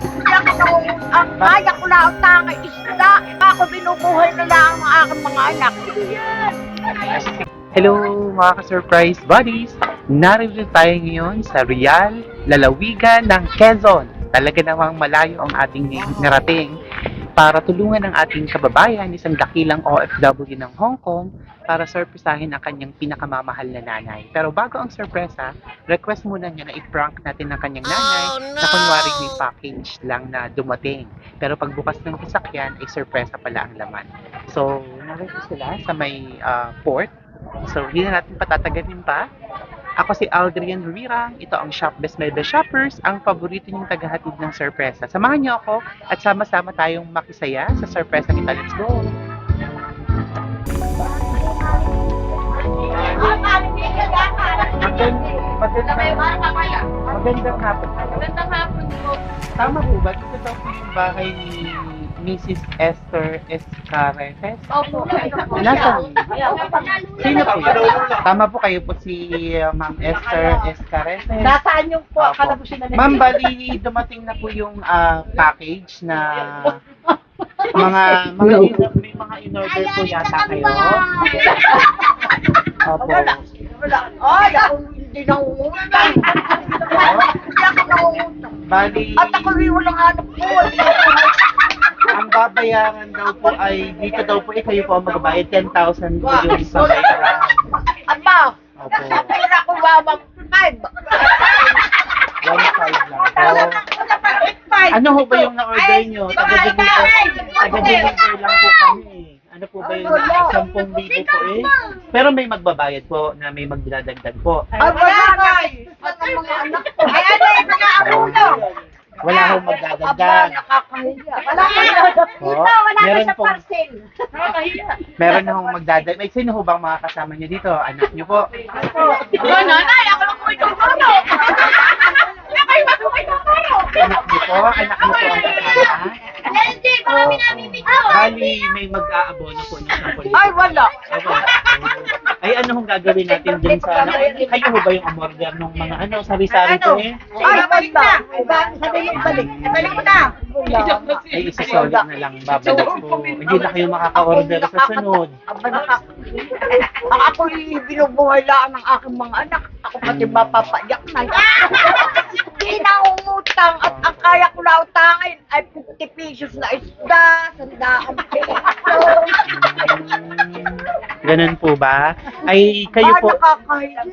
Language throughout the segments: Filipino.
Lang nung ang kaya ko lang ang tangay isda. Ako binubuhay na lang ang aking mga anak. Hello mga ka-surprise buddies! Narito tayo ngayon sa Real, lalawigan ng Quezon. Talaga namang malayo ang ating narating para tulungan ang ating kababayan, isang dakilang OFW ng Hong Kong, para surpresahin ang kanyang pinakamamahal na nanay. Pero bago ang sorpresa, request muna niya na i-prank natin ang kanyang nanay na kunwari may package lang na dumating. Pero pagbukas ng sasakyan, ay sorpresa pala ang laman. So, narito sila sa may ah, port So, hindi na natin patatagatin pa. Ako si Aldrian Rivera. Ito ang Shop Best Mebe Shoppers, ang paborito niyong tagahatid ng sorpresa. Samahan niyo ako at sama-sama tayong makisaya sa sorpresa kita. Let's go! Magandang hapon. Magandang hapon po. Tama po ba? Dito daw po yung bahay ni Mrs. Esther Escaretes? Opo. Nasaan? Sino po yun? Tama po kayo po si uh, Ma'am Esther Escaretes. Nasaan yung po? Opo. Akala ko siya na Ma'am, bali dumating na po yung ah, package na mga mga in- may mga in-order po yata kayo. Opo. Wala. Ay, ako hindi nangungutang. Hindi ako nangungutang. Bali, At ako rin walang anak ko. Ang babayaran daw po ay dito daw po eh kayo po ang magbabayad 10,000 po yung sa bayaran. Aba, Opo. pera ko babang five. 1.5 lang po. Ano ho ba yung na-order nyo? Taga-deliver. Taga-deliver lang po kami. Ano po ba yung 10,000 po eh? Pero may magbabayad po na may magdadagdag po. Ay, wala ko. Ay, ano yung mga abulo? Wala ho Aba, magdadagdag. nakakahiya. Wala ka Po, meron pong, parcel. meron na hong magdadagdag. May sino ho bang mga kasama nyo dito? Anak nyo po? Aba, nanay, ako lang kung ituturo. Wala Anak nyo po? Anak nyo po ang kasama? Hindi, baka minamimigay. Bali, may mag-aabono po ng 10,000. Ay, wala. Ay, wala. Ay, ano hong gagawin natin dun sa... Kayo ho ba yung umorder ng mga ano, sari-sari po eh? Ay, balik na. Sabi yung balik. Balik mo na. Ay, isasolid na lang babalik po. Hindi na kayo makaka-order sa sunod. Ang ako'y binubuhay lang ng aking mga anak. Ako pati mapapayak na. Hindi na umutang at ang kaya ko na utangin ay 50 pesos na isda, sandaan peso. Hmm, Ganun po ba? Ay, kayo po...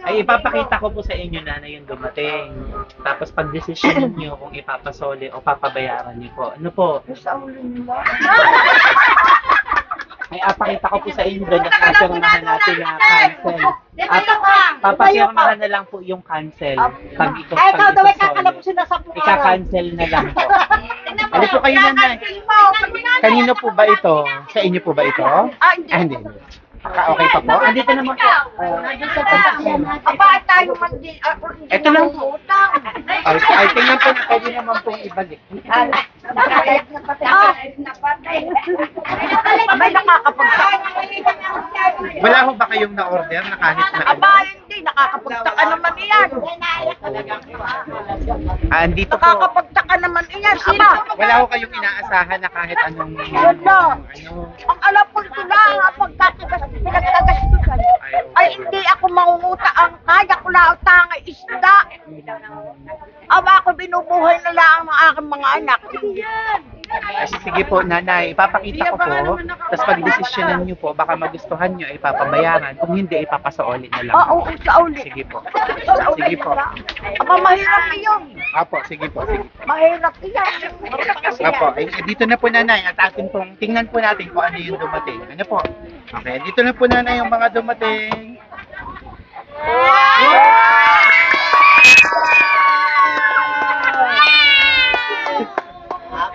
Ay, ipapakita ko po sa inyo na na yung dumating. Tapos pag-desisyon niyo kung ipapasoli o papabayaran niyo po. Ano po? Sa ulo nila. Ay, apakita ko po sa inyo doon at papirmahan natin na cancel. At ka. papapirmahan na lang po yung cancel. Pag ito, Ay, ikaw pag daw kakalapusin na sa araw. Ika-cancel na lang po. Ano po kayo nanay? Kanino po ba ito? Sa inyo po ba ito? Ah, hindi. Ah. Ah, okay pa po. Andito naman po. Ah, Aba, tayo man din. Hindi Ito lang. ay, ay, tingnan po na pwede naman pong ibalik. Abay, nakakapagtaka. Wala ho ba kayong na-order na kahit na ano? Aba, hindi. Nakakapagtaka naman iyan. Ah, andito po. Nakakapagtaka naman iyan. Aba, Wala ho kayong inaasahan na kahit anong... Wala. Ano? ang alam ko lang ang. Ay, okay. Ay, hindi ako mangunguta. Ang kaya ko lang utang ay isda. Aba, ako binubuhay na lang ang aking mga anak. Sige po, nanay. Ipapakita ko po. Tapos pag-desisyonan niyo po, baka magustuhan niyo, ipapabayaran. Kung hindi, ipapasaolin na lang. Oo, sa uli. Sige po. Sige po. Aba, mahirap iyon. Apo, sige po. Sige. Mahirap iyan. Apo, ay, dito na po nanay. At atin pong, tingnan po natin kung ano yung dumating. Ano po? Okay, dito na po nanay yung mga dumating.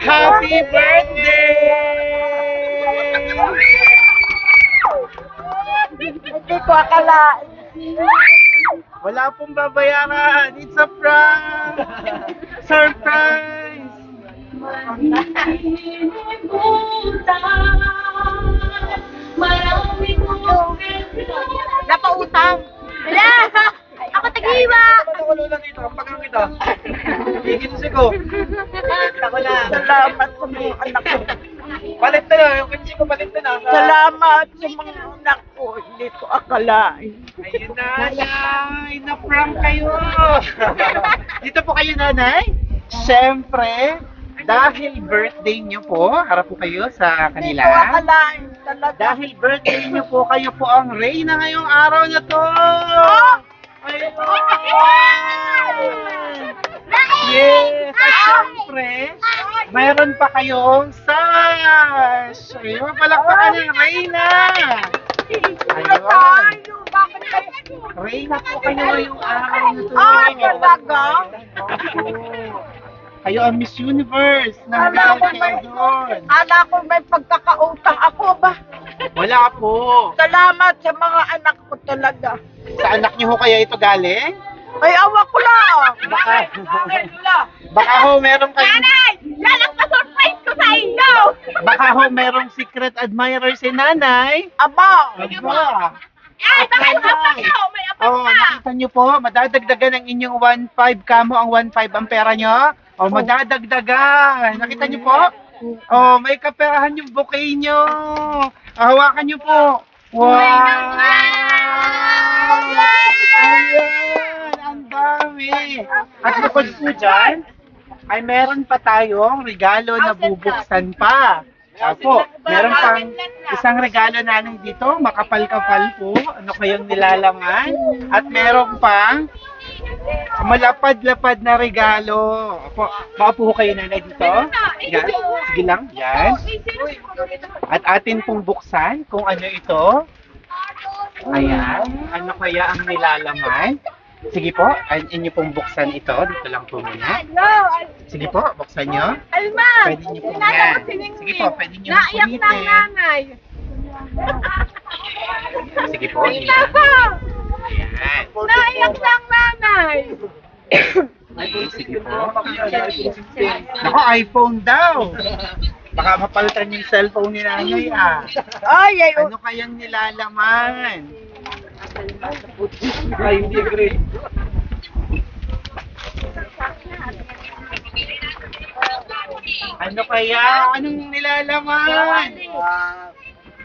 Happy birthday! Hindi ko akalain. Wala pong babayaran. It's a prank! Surprise! Marami kong Napautang. Wala! Ako tagiwa! Ano ko lang dito? Pagkang kita. Higit si ko. Ako Salamat sa mga anak ko. Palit na lang, yung kutsi ko palit na lang. Salamat sa mga anak ko. Hindi ko akalain. Ayun na, nanay! Na-prank kayo! Dito po kayo, nanay. Siyempre, dahil birthday niyo po, harap po kayo sa Hindi ko kanila. akalain talaga. Dahil birthday niyo po, kayo po ang reyna ngayong araw na to! Ayun! Yes! At syempre, mayroon pa kayong sash! Ayun, palakpakan ng reyna! Ayun! Reyna po kayo ngayong araw na to. Ah, talaga? Kayo ang Miss Universe ng Ala Real ko may, Quezon. ala ko may pagkakautang ako ba? Wala po. Salamat sa mga anak ko talaga. Sa anak niyo ho kaya ito galing? Ay, awa ko lang. Baka, baka ho meron kayong, Lalang pa-surprise ko sa inyo! baka ho merong secret admirer si nanay. Aba, Aba. Ay, baka naman kayo! May apat Oh, pa! nakita niyo po, madadagdagan ang inyong 1.5 kamo ang 1.5 ang pera niyo. Oh, madadagdagan. Nakita niyo po? Oh, may kaperahan yung bouquet niyo. Ah, hawakan niyo po. Wow! Ayan! Ang dami! At bukod po dyan, ay meron pa tayong regalo na bubuksan pa. Apo, meron pang isang regalo namin dito, makapal-kapal po. Ano kayong nilalaman? At meron pang malapad-lapad na regalo. Apo, maupo ho kayo nanay dito. Yan. Sige lang. Yan. At atin pong buksan kung ano ito. Ayan. Ano kaya ang nilalaman? Sige po, ay inyo pong buksan ito. Dito lang po muna. Sige po, buksan nyo. Alma! Pwede niyo po yan. Sige po, pwede niyo Naiyak na ang ulitin. nanay. Sige po, Wala yan. Naiyak na ang nanay. Nako, iPhone daw. Baka mapalitan yung cellphone ni nanay ah. ay, ay, Ano kayang nilalaman? Ay, hindi agree. Ano kaya? Anong nilalaman?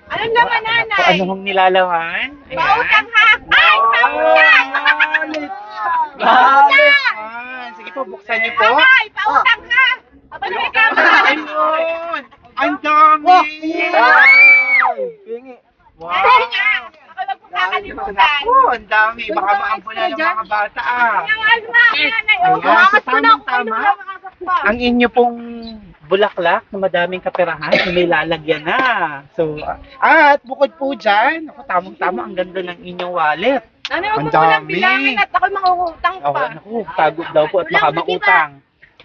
Anong naman Ano nanay? po, anong nilalaman? Ayan. Pautang ha? Ay, pautang! Wallet! Ah, Sige po, buksan niyo po. Nanay, pautang ha? Aba na may camera. Ayun! Ang dami! Wow! Ay, nga. Ako kakalimutan. Naku, ang dami. Baka maampunan ng mga bata ah. Ang alma, nanay. Ayan, Oh, umangat sa tamang-tama. Ang inyo pong bulaklak na madaming kaperahan, may lalagyan na. So, at bukod po dyan, ako tamang-tama, ang ganda ng inyong wallet. Nanay, huwag Ang lang dami. bilangin at ako'y mangungutang Oh, pa. naku, tago daw po at baka mautang.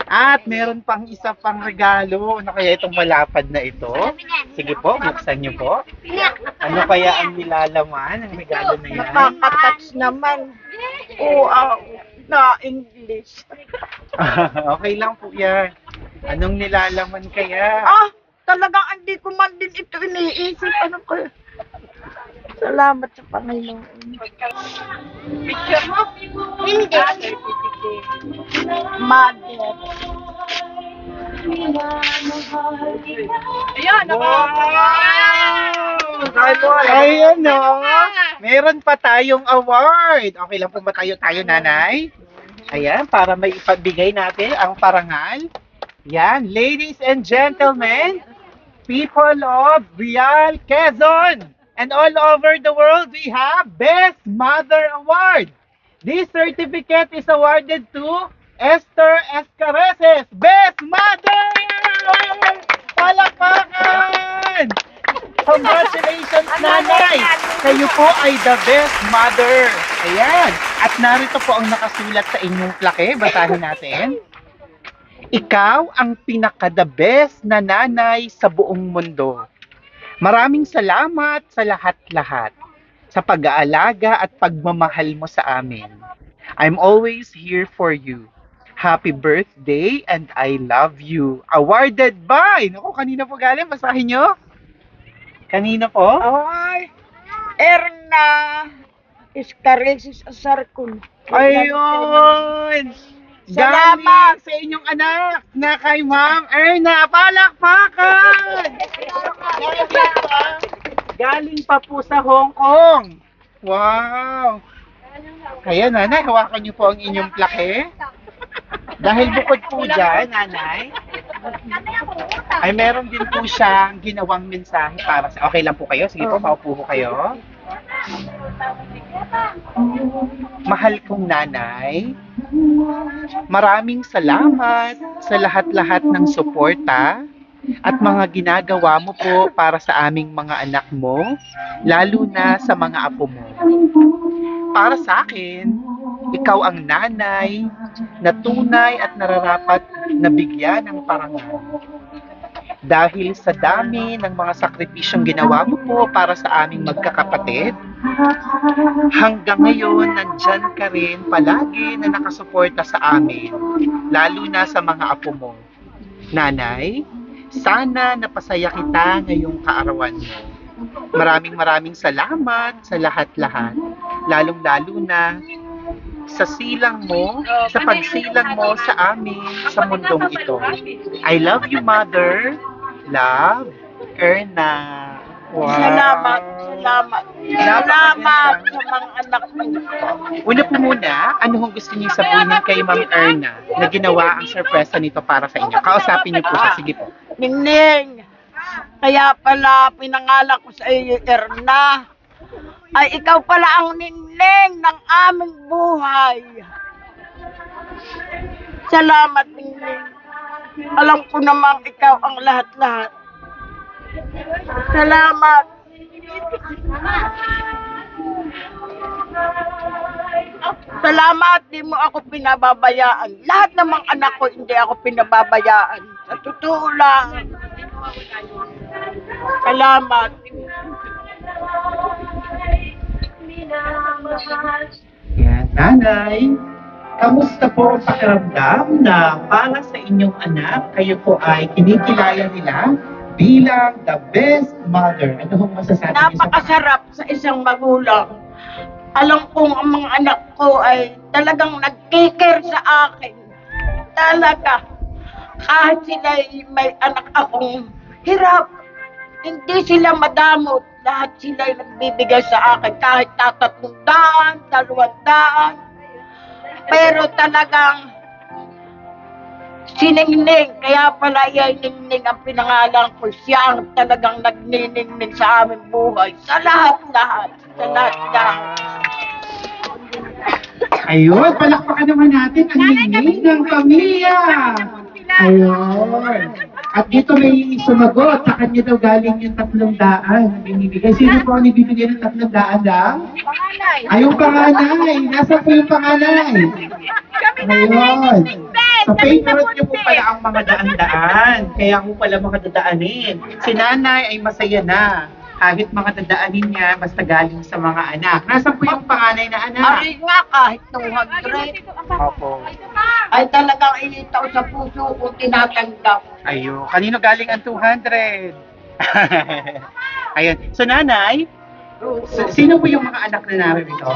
At meron pang isa pang regalo. Ano kaya itong malapad na ito? Sige po, buksan niyo po. Ano kaya ang nilalaman ng regalo na yan? nakakatouch naman. Oo, ah, na English. okay lang po yan. Anong nilalaman kaya? Ah, talagang hindi ko man din ito iniisip. Ano ko? Salamat sa Panginoon. Picture mo? Hindi. Mother. Ayan, ako. Ayan no. Meron pa tayong award. Okay lang po ba tayo tayo, nanay? Ayan, para may ipabigay natin ang parangal. Yan, ladies and gentlemen, people of Real Quezon and all over the world, we have Best Mother Award. This certificate is awarded to Esther Escareses, Best Mother! Palakpakan! Congratulations, nanay! Kayo po ay the best mother. Ayan. At narito po ang nakasulat sa inyong plake. Basahin natin. Ikaw ang pinaka-the best na nanay sa buong mundo. Maraming salamat sa lahat-lahat sa pag-aalaga at pagmamahal mo sa amin. I'm always here for you. Happy birthday and I love you. Awarded by, naku, kanina po galing, basahin nyo. Kanina po? Ay, Erna Escaresis Asarcon. Ayun! Salamat. Galing sa inyong anak na kay Ma'am Erna. Palakpakan! Galing pa po sa Hong Kong. Wow! Kaya nanay, hawakan niyo po ang inyong plaque. Dahil bukod po dyan, nanay, ay meron din po siyang ginawang mensahe para sa... Okay lang po kayo? Sige po, maupo po kayo. Mahal kong nanay, maraming salamat sa lahat-lahat ng suporta at mga ginagawa mo po para sa aming mga anak mo, lalo na sa mga apo mo. Para sa akin, ikaw ang nanay na tunay at nararapat na bigyan ng parangal. Dahil sa dami ng mga sakripisyong ginawa mo po para sa aming magkakapatid, hanggang ngayon nandyan ka rin palagi na nakasuporta sa amin, lalo na sa mga apo mo. Nanay, sana napasaya kita ngayong kaarawan mo. Maraming maraming salamat sa lahat-lahat, lalong-lalo na sa silang mo, sa pagsilang mo sa amin sa mundong ito. I love you, Mother. Love, Erna. Wow. Salamat, salamat. Salamat sa mga anak mo. Una po muna, ano hong gusto niyo sabihin kay Ma'am Erna na ginawa ang sorpresa nito para sa inyo? Kausapin niyo po siya. Sige po. Ningning, kaya pala pinangalan ko sa iyo, Erna, ay ikaw pala ang ningning ng aming buhay. Salamat, ningning. Alam ko namang ikaw ang lahat-lahat. Salamat. Salamat, di mo ako pinababayaan. Lahat ng mga anak ko, hindi ako pinababayaan. Sa totoo lang. Salamat. Yan. Nanay, kamusta po ang pakiramdam na para sa inyong anak, kayo po ay kinikilala nila bilang the best mother? Ano hong masasabi niyo sa Napakasarap sa isang magulang. Alam kong ang mga anak ko ay talagang nagkikir sa akin. Talaga. Kahit sila may anak akong hirap, hindi sila madamot. Lahat sila ay nagbibigay sa akin kahit tatatlong daan, dalawang daan. Pero talagang siningning, kaya pala ningning ang pinangalan ko. Siya ang talagang nagniningning sa aming buhay. Sa lahat-lahat. Sa lahat-lahat. Ayun, palakpakan naman natin ang ningning ng pamilya. Ayun. At dito may sumagot, sa kanya daw galing yung tatlong daan binibigay. Sino po ang ibibigay ng tatlong daan lang? Panganay. Ay, yung panganay. Nasaan po yung panganay? Ayun. Sa favorite niyo po pala ang mga daan-daan. Kaya po pala mga dadaanin. Si nanay ay masaya na. Kahit mga dadaanin niya, basta galing sa mga anak. Nasaan po yung panganay na anak? Ari nga kahit 200 Opo. ay talagang initaw sa puso ko tinatanggap. Ayo, kanino galing ang 200? Ayun. So nanay, s- sino po yung mga anak na narito?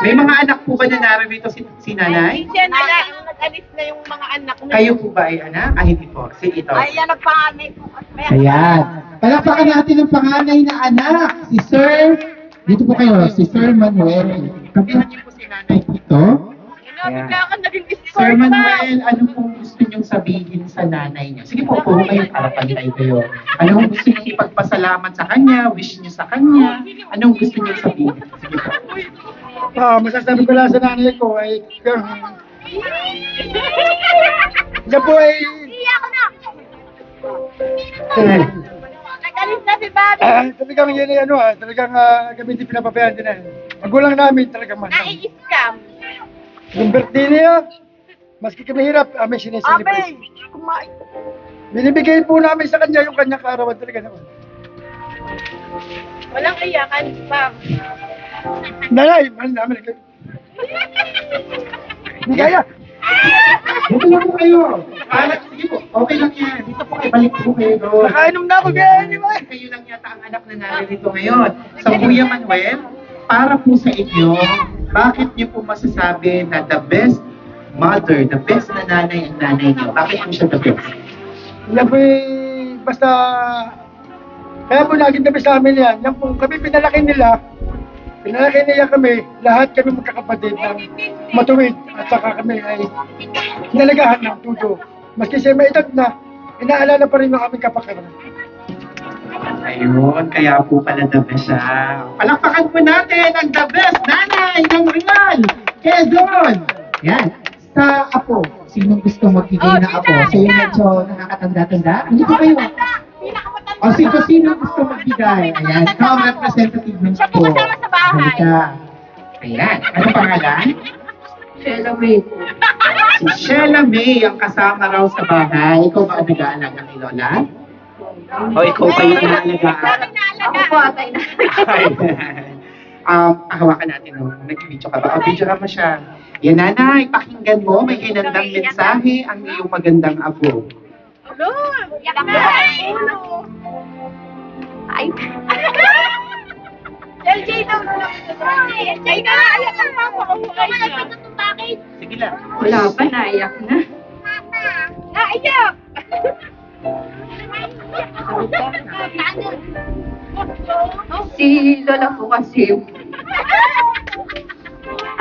May mga anak po ba na narito si, si nanay? Siya na lang, nag-alis na yung mga anak na. Kayo po ba ay anak? Ah, hindi po. Si ito. Ay, yan ang panganay ko. Ayan. Palakpakan natin ang panganay na anak, si Sir, dito po kayo, si Sir Manuel. Kapihan niyo po si nanay. Ito, Ano, bigla ka naging Sir sport Manuel, ano pong gusto niyong sabihin sa nanay niyo? Sige po, puro kayo para pantay kayo. Anong gusto niyo ipagpasalamat sa kanya? Wish niyo sa kanya? Anong gusto niyo sabihin? Sige po. Ah, masasabi ko lang sa nanay ko ay kung siya po ay Iyak na. eh, Nag-alis na si Bobby. ah, talagang yan ay ano ah, talagang ah, kami hindi pinapabayaan din eh. Magulang namin talagang man. Nai-scam. Yung birthday niya, maski kami hirap, amin sineselebrate. Abe, kumain. Binibigay po namin sa kanya yung kanyang kaarawan talaga naman. Walang iyakan, Bam. Nanay, mahal namin. Hindi kaya. Dito lang po kayo. Para, sige po, okay lang yan. Dito po kayo, balik po kayo doon. Nakainom na ako ba? Kayo lang yata ang anak na narito ngayon. Sa Kuya Manuel, para po sa inyo, bakit niyo po masasabi na the best mother, the best na nanay ang nanay niyo? Bakit po siya the best? Yan po eh, basta, kaya po laging tabi sa amin yan. Yan po, kami pinalaki nila, pinalaki nila kami, lahat kami magkakapatid ng matuwid at saka kami ay nalagahan ng tudo. Maski siya may edad na, inaalala pa rin ng aming kapakanan. Ayun, kaya po pala the best siya. Palakpakan po natin ang the best nanay ng Real Quezon! Yan. Sa apo, sinong gusto magbigay Oh, na apo? sina. medyo nakakatanda-tanda? Hindi ko kayo. O sino, sino gusto magbigay? Ayan, ikaw ang representative ng Siya po kasama sa bahay. Halika. Ayan, ano pangalan? Hello, wait. Si Sheila May ang kasama raw sa bahay. Ikaw ba ang nag-aalaga kay Lola? O ikaw pa yung inaalagaan? Ako po, atay na. um, pahawakan natin, no? Nag-video ka ba? O, video mo siya. Yan, nanay, pakinggan mo. May hinandang mensahe ang iyong magandang apo. Hello! Yak na! Ay! LJ daw na. LJ na! Ayan ang mama ko. Bakit? Sige lang. Wala pa, naiyak na. Naiyak! Si Lola po kasi,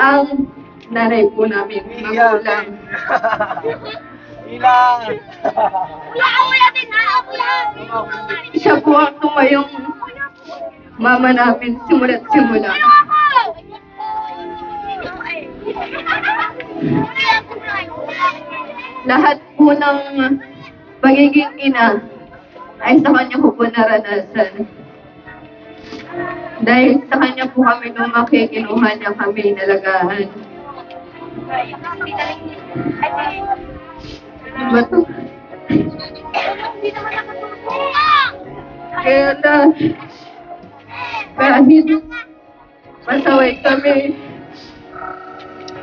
ang nanay po namin, magulang. Kuya din ha! Kuya! Siya po ang tumayong mama namin simula't simula. Lahat po ng pagiging ina ay sa kanya ko po naranasan. Dahil sa kanya po kami lumaki, kinuha niya kami nalagaan. To? Kaya na, kahit masaway kami,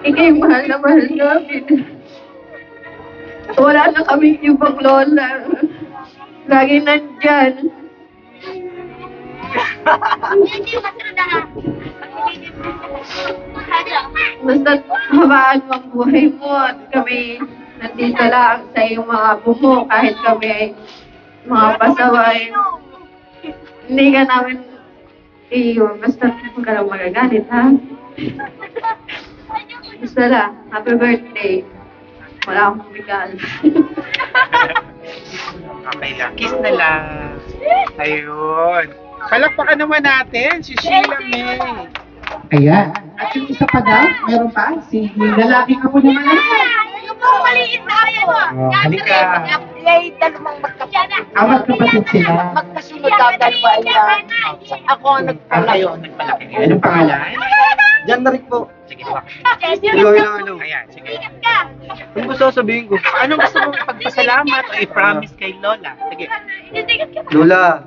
ikay mahal na mahal namin. Wala na kami ibang lola. Lagi nandyan. Basta habaan mo ang buhay mo at kami nandito lang sa iyong mga bumo kahit kami ay mga pasaway. Hindi ka namin iiwan. Basta huwag ka lang magagalit, ha? Basta lang, happy birthday. Wala akong regalo. Okay lang. Kiss na lang. Ayun. Palakpakan naman natin si Sheila May. Ayan. At yung isa pa daw, meron pa? Si lalaki ka po naman. Yung po, maliit na ayan mo. Oh, halika. Ay, dalawang magkapatid. Amat kapatid sila. Magkasunod na dalawa yan. Ako ang nagpalaki. kayo ang nagpalaki. Anong pangalan? Diyan na rin po. Sige, wak. Hello, hello, hello. Ayan, sige. Ano gusto ko sabihin ko? Anong gusto mong pagpasalamat o i-promise kay Lola? Sige. Lola.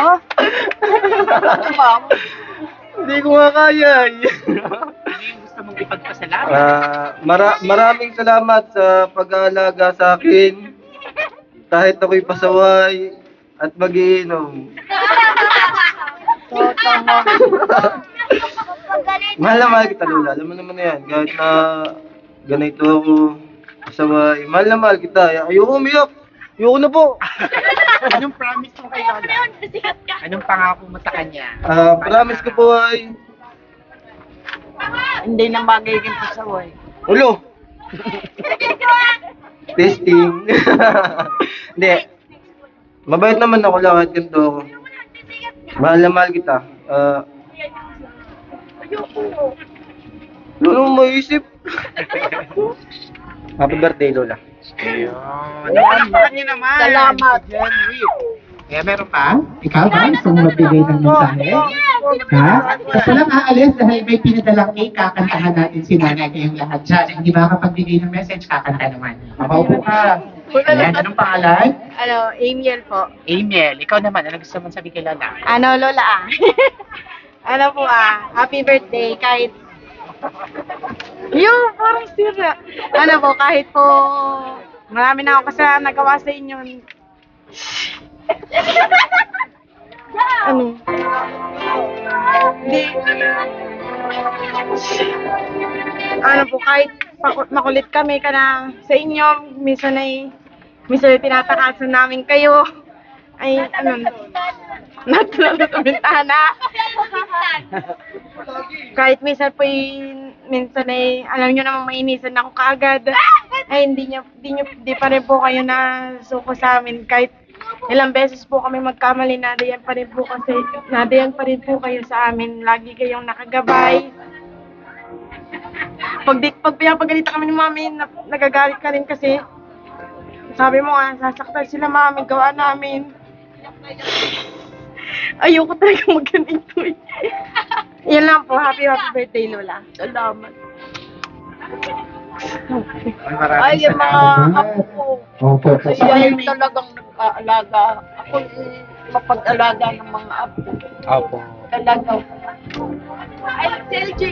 Oh? Hindi ko nga kaya. Gusto mong ipagpasalamat? Ah, mara- maraming salamat sa pag-aalaga sa akin. Kahit ako'y pasaway at magiinom. Mahal na mahal kita, Lola. Alam mo naman na yan. Kahit na ganito ako, pasaway. Mahal na mahal kita. Ayoko umiyak. Ayoko na po. Anong promise mo kay Lola? Anong pangako mo sa kanya? Ah, promise ko po ay... hindi na magiging pasaway. Ulo! Testing. Hindi. Mabait naman ako lang kahit ganito ako. Mahal na mahal kita. Ah... Lola mo maisip. Happy birthday, Lola. Ayun. Niyo naman. Salamat. Jen. Kaya meron pa? Ikaw ba? Gusto mo magbigay ng mensahe? Ha? Kasi lang aalis dahil may pinadalang cake, kakantahan natin si nanay kayong lahat dyan. Hindi ba kapagbigay ng message, kakanta naman. Mapaupo ka. Ayan, anong pangalan? Ano, Amiel po. Amiel, ikaw naman. Ano gusto mong sabihin kay Lola? Ano, Lola ah. ano po ah, happy birthday kahit yung parang sira. Ano po, kahit po marami na ako kasi nagawa sa inyo. Ano? Hindi. ano po, kahit makulit kami ka na sa inyo, minsan ay, minsan ay tinatakasan namin kayo. Ay, ano, natulala sa bintana. kahit minsan po ay- minsan ay, alam nyo naman mainisan ako kaagad. Ay, hindi nyo, hindi nyo, hindi pa rin po kayo na suko sa amin. Kahit ilang beses po kami magkamali, nadayan pa rin po kasi, nadayan pa rin po kayo sa amin. Lagi kayong nakagabay. Pag, di, pag pinapagalitan kami ni mami, na, nagagalit ka rin kasi, sabi mo nga, sasaktan sila mami, gawa namin. Ayoko talaga magganito eh. Yan lang po. Happy, happy birthday, Lola. Salamat. Ay, Ay, yung mga apo ko. Opo. Yung talagang nag-aalaga. Ako yung mapag-alaga ng mga apo. Opo. Talagang.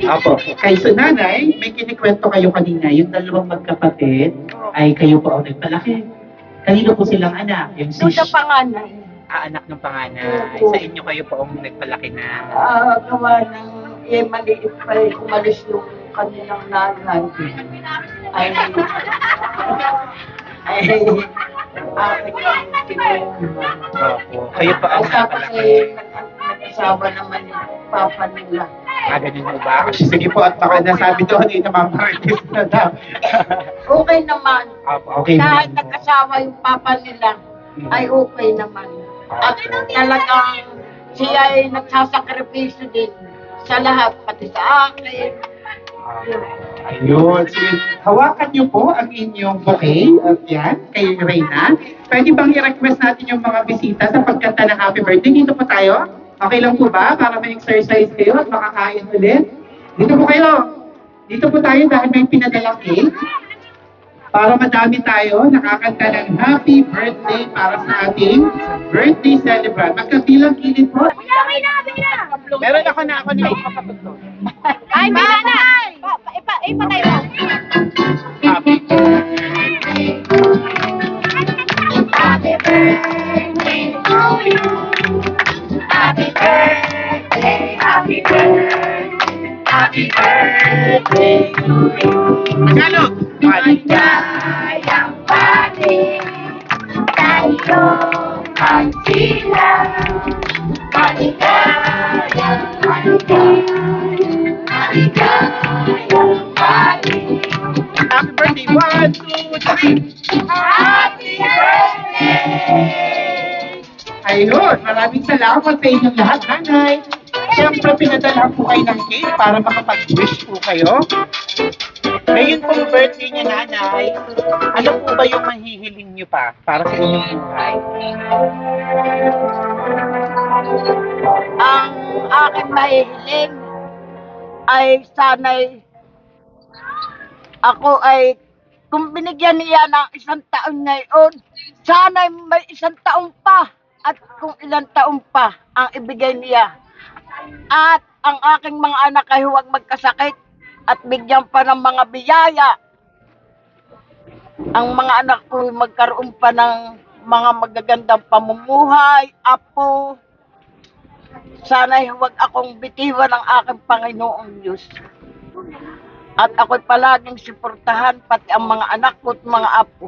Opo. Kay so nanay, may kinikwento kayo kanina, yung dalawang magkapatid ay kayo po ang nagpalaki. Kanino po silang anak? Yung Doon si sa panganay. Ah, anak ng panganay. Sa inyo kayo po ang nagpalaki na. Ah, gawa ng eh, maliit pa eh, umalis yung kanilang nanay. Ay, ay, tinulungan. Opo. Kayo po ang At tapos nagpalaki. nag- nag-asawa naman yung papa nila. Ah, ganun po ba? Sige po, at baka nasabi doon eh, na mga marites na daw. Okay naman. Opo. Okay Kahit nag-asawa yung papa nila, ay okay naman. At talagang siya ay nagsasakripisyo din sa lahat, pati sa akin. Ayun. Hawakan niyo po ang inyong bouquet. At yan, kay Reyna. Pwede bang i-request natin yung mga bisita sa pagkanta ng happy birthday? Dito po tayo. Okay lang po ba? Para may exercise kayo at makakain ulit. Dito po kayo. Dito po tayo dahil may pinadalang cake. Para madami tayo, nakakanta ng happy birthday para sa ating birthday celebrant. Magkabilang kilid po. Meron ako na ako na kapatid ko. Ay, may nanay! Ipa, ipatay mo. Happy Tagalog! Maligayang sa inyong lahat, nanay. Siyempre, pinadala po kayo ng cake para makapag-wish po kayo. Ngayon pong birthday niya, nanay. Ano po ba yung mahihiling niyo pa para sa inyong buhay? Ang aking mahihiling ay sana'y ako ay kung binigyan niya ng isang taon ngayon, sana'y may isang taon pa at kung ilang taon pa ang ibigay niya. At ang aking mga anak ay huwag magkasakit at bigyan pa ng mga biyaya. Ang mga anak ko magkaroon pa ng mga magagandang pamumuhay, apo, Sana'y huwag akong bitiwan ng aking Panginoong Diyos. At ako'y palaging suportahan pati ang mga anak ko at mga apo.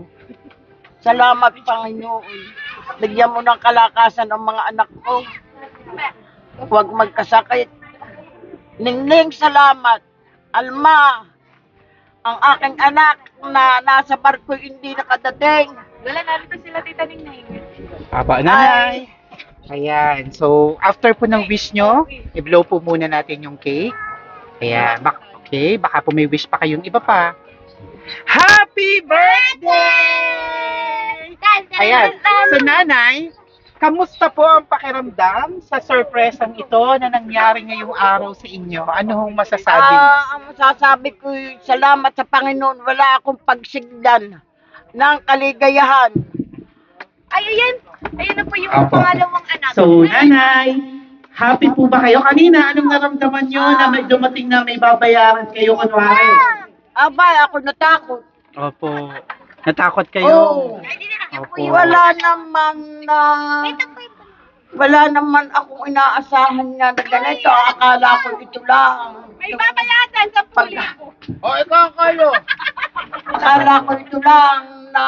Salamat Panginoon. Bigyan mo ng kalakasan ang mga anak ko. Huwag magkasakit. Ningning salamat. Alma, ang aking anak na nasa barko hindi nakadating. Wala, narito sila tita Ningning. Aba, nanay. Ayan. So, after po ng wish nyo, i-blow po muna natin yung cake. Ayan. Bak okay, baka po may wish pa kayong iba pa. Happy birthday! Ayan. So, nanay, kamusta po ang pakiramdam sa sorpresang ito na nangyari ngayong araw sa inyo? Ano hong masasabi? Ah, ang masasabi ko, salamat sa Panginoon. Wala akong pagsigdan ng kaligayahan. Ay, ayan. Ayun na po yung Apo. pangalawang anak. So, nanay, happy po ba kayo? Kanina, anong naramdaman nyo na may dumating na may babayaran kayo kunwari? Abay, ako natakot. Opo. Natakot Oo. kayo? Opo. Wala naman na... wala naman akong inaasahan nga na ganito. Akala ko ito lang. Ay, babayadan sa puli O, ikaw kayo. Akala ko ito lang na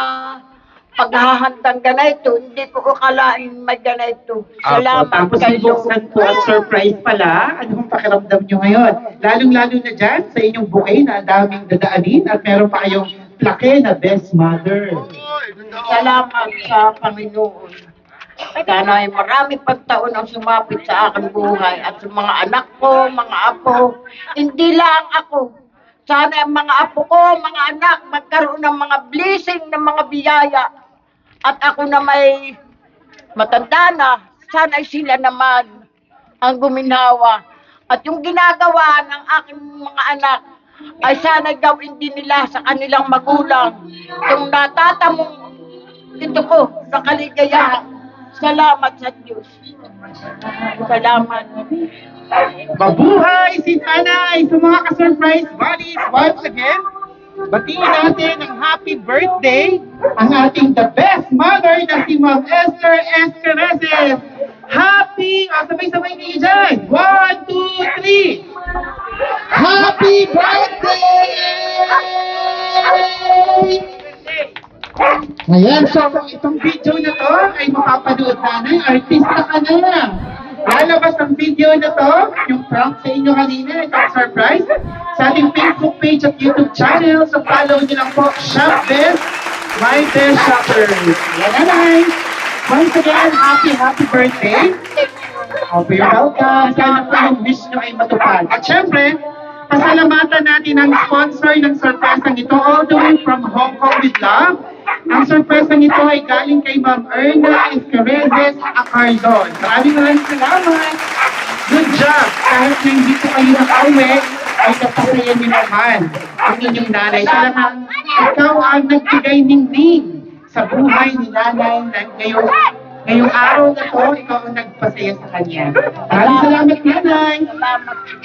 paghahandang ganito, hindi ko akalain may ganito. Salamat Tapos kayo. ibuksan po surprise pala. Ano ang pakiramdam nyo ngayon? Lalong-lalo na dyan sa inyong bouquet na daming dadaanin at meron pa kayong plaque na best mother. Salamat sa Panginoon. Sana ay marami pang taon ang sumapit sa aking buhay at sa mga anak ko, mga apo. Hindi lang ako. Sana ang mga apo ko, mga anak, magkaroon ng mga blessing, ng mga biyaya. At ako na may matanda na, sana sila naman ang guminhawa. At yung ginagawa ng aking mga anak, ay sana gawin din nila sa kanilang magulang. Yung natatamong ito ko sa kaligayahan. Salamat sa Diyos. Salamat. Mabuhay si Nanay sa mga ka-surprise buddies once again. Batiin natin ang happy birthday ang ating the best mother na si Ma'am Esther Escareses. Happy! O, sabay-sabay kayo dyan. One, two, three. Happy birthday! Ayan, so itong video na to ay mapapanood nanay, artista ka na. Lalabas ang video na to, yung prank sa inyo kanina, itong surprise, sa ating Facebook page at YouTube channel. So follow nyo lang po, Shop Best, My Best Shoppers. Ayan nanay. Once again, happy, happy birthday. Oh, you're welcome. Sana po yung wish nyo ay matupad. At syempre, pasalamatan natin ang sponsor ng surprise ito all the way from Hong Kong with Love. Ang surprise ito ay galing kay Ma'am Erna Escareses Acardon. Maraming maraming salamat. Good job. Kahit na hindi po kayo nakauwi, ay napasaya niyo naman ang inyong nanay. Talagang ikaw ang nagbigay ningning sa buhay ni nanay na ngayong Ngayong araw na to, ikaw ang nagpasaya sa kanya. Maraming salamat, nanay.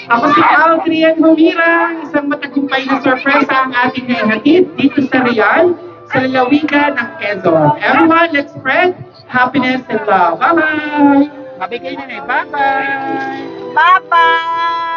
Ako si Aldrian Humira, isang matagumpay na surprise ang ating naihatid dito sa Real, sa lalawigan ng Quezon. Everyone, let's spread happiness and love. Bye-bye! Mabigay na na, bye-bye! Bye-bye!